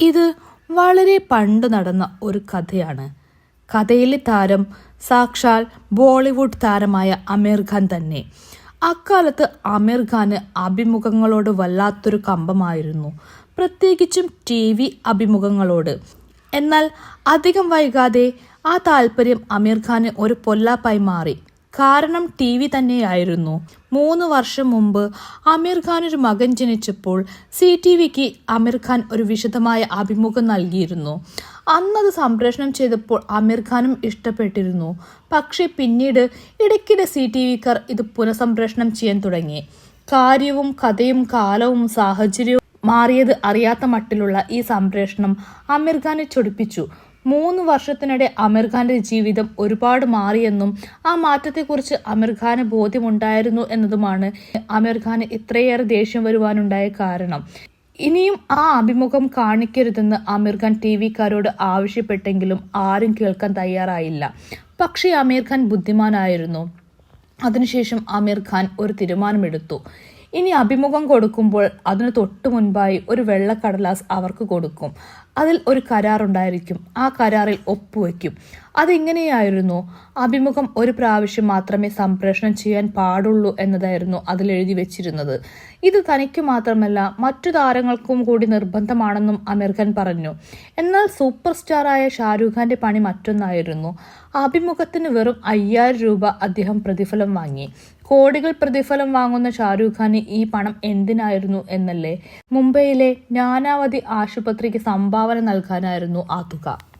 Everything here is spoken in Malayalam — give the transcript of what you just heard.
ഇത് വളരെ പണ്ട് നടന്ന ഒരു കഥയാണ്. കഥയിലെ താരം സാക്ഷാൽ ബോളിവുഡ് താരമായ അമീർ ഖാൻ തന്നെ. അക്കാലത്ത് അമീർ ഖാന് അഭിമുഖങ്ങളോട് വല്ലാത്തൊരു കമ്പമായിരുന്നു. പ്രത്യേകിച്ചും ടി വി അഭിമുഖങ്ങളോട്. എന്നാൽ അധികം വൈകാതെ ആ താല്പര്യം അമീർ ഖാന് ഒരു പൊല്ലാപ്പായി മാറി. കാരണം ടി വി തന്നെയായിരുന്നു. മൂന്ന് വർഷം മുമ്പ് അമീർ ഖാൻ ഒരു മകൻ ജനിച്ചപ്പോൾ സി ടി വിക്ക് അമീർ ഖാൻ ഒരു വിശദമായ അഭിമുഖം നൽകിയിരുന്നു. അന്നത് സംപ്രേഷണം ചെയ്തപ്പോൾ അമീർ ഖാനും ഇഷ്ടപ്പെട്ടിരുന്നു. പക്ഷേ പിന്നീട് ഇടയ്ക്കിടെ സി ടി വിക്കാർ ഇത് പുനഃസംപ്രേഷണം ചെയ്യാൻ തുടങ്ങി. കാര്യവും കഥയും കാലവും സാഹചര്യവും മാറിയത് അറിയാത്ത മട്ടിലുള്ള ഈ സംപ്രേഷണം അമീർ ഖാനെ ചൊടിപ്പിച്ചു. മൂന്ന് വർഷത്തിനിടെ അമീർ ഖാന്റെ ജീവിതം ഒരുപാട് മാറിയെന്നും ആ മാറ്റത്തെക്കുറിച്ച് അമീർ ഖാന് ബോധ്യമുണ്ടായിരുന്നു എന്നതുമാണ് അമീർ ഖാന് ഇത്രയേറെ ദേഷ്യം വരുവാനുണ്ടായ കാരണം. ഇനിയും ആ അഭിമുഖം കാണിക്കരുതെന്ന് അമീർ ഖാൻ ടി വിക്കാരോട് ആവശ്യപ്പെട്ടെങ്കിലും ആരും കേൾക്കാൻ തയ്യാറായില്ല. പക്ഷേ അമീർ ഖാൻ ബുദ്ധിമാനായിരുന്നു. അതിനുശേഷം അമീർ ഖാൻ ഒരു തീരുമാനമെടുത്തു. ഇനി അഭിമുഖം കൊടുക്കുമ്പോൾ അതിനു തൊട്ടു മുൻപായി ഒരു വെള്ളക്കടലാസ് അവർക്ക് കൊടുക്കും. അതിൽ ഒരു കരാറുണ്ടായിരിക്കും. ആ കരാറിൽ ഒപ്പുവെക്കും. അതെങ്ങനെയായിരുന്നു? അഭിമുഖം ഒരു പ്രാവശ്യം മാത്രമേ സംപ്രേഷണം ചെയ്യാൻ പാടുള്ളൂ എന്നതായിരുന്നു അതിൽ എഴുതി വെച്ചിരുന്നത്. ഇത് തനിക്ക് മാത്രമല്ല മറ്റു താരങ്ങൾക്കും കൂടി നിർബന്ധമാണെന്നും അമീർ ഖാൻ പറഞ്ഞു. എന്നാൽ സൂപ്പർ സ്റ്റാറായ ഷാരൂഖ് ഖാന്റെ പണി മറ്റൊന്നായിരുന്നു. അഭിമുഖത്തിന് വെറും അയ്യായിരം രൂപ അദ്ദേഹം പ്രതിഫലം വാങ്ങി. കോടികൾ പ്രതിഫലം വാങ്ങുന്ന ഷാരൂഖ് ഖാന് ഈ പണം എന്തിനായിരുന്നു എന്നല്ലേ? മുംബൈയിലെ നാനാവധി ആശുപത്രിക്ക് സംഭാവന നൽകാനായിരുന്നു ആ തുക.